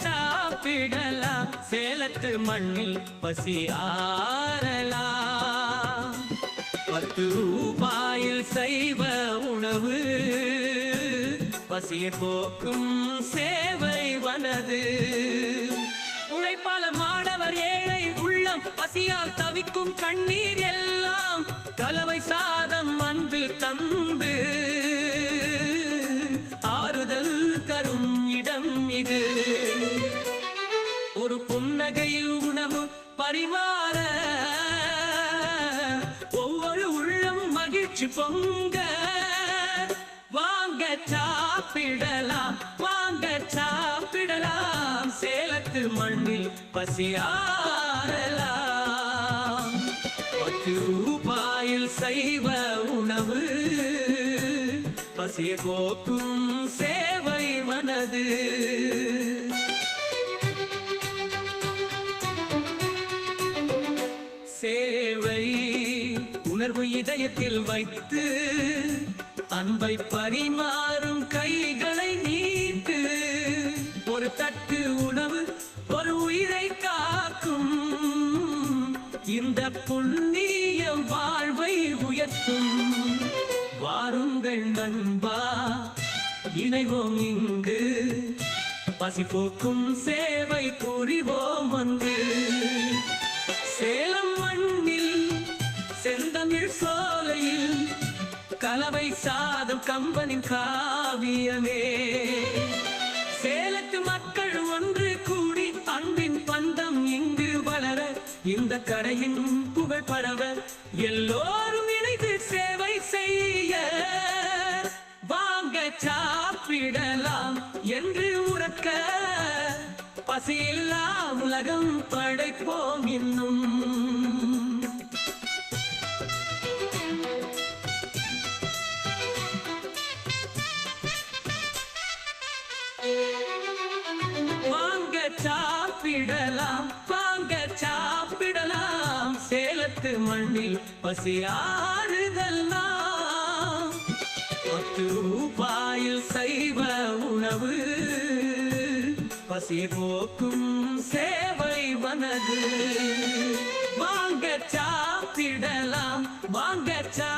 சாப்பிடலாம். சேலத்து மண்ணில் பசி ஆறலாம். பத்து ரூபாயில் செய்வ உணவு. பசியை போக்கும் சேவை வனது. உழைப்பாள மாணவர் ஏழை உள்ளம் பசியால் தவிக்கும் கண்ணீர் எல்லாம். கலவை சாதம் வந்து தந்து பரிமாற ஒவ்வொரு உள்ளம் மகிழ்ச்சி பொங்க. வாங்க சாப்பிடலாம் வாங்க சாப்பிடலாம். சேலத்து மண்ணில் பசியாரலாம் பத்து ரூபாயில் செய்வ உணவு. பசிய போக்கும் சேவை மனது. உணர்வு இதயத்தில் வைத்து அன்பை பரிமாறும் கைகளை நீட்டு. ஒரு தட்டு உணவு ஒரு உயிரை காக்கும். இந்த புண்ணிய வாழ்வை உயர்த்தும். வாருங்கள் நண்பா இணைவோம் இங்கு. பசி போக்கும் சேவை கூறி செந்தமிழ் சோலையில் கலவை சாதம் கம்பனின் காவியமே. சேலத்து மக்கள் ஒன்று கூடி அன்பின் பந்தம் இங்கு வளர இந்த கடையின் புகழ் பரவ எல்லோரும் இணைந்து சேவை செய்ய. வாங்க சாப்பிடலாம் என்று உறக்க பசியில்லா உலகம் படைப்போம் இன்னும். சாப்பிடலாம். வாங்க சாப்பிடலாம். சேலத்து மண்ணில் பசியாறுதல் நாம் பத்து ரூபாயில் சைவ உணவு. பசி போக்கும் சேவை வனது வாங்க சாப்பிடலாம். வாங்க சா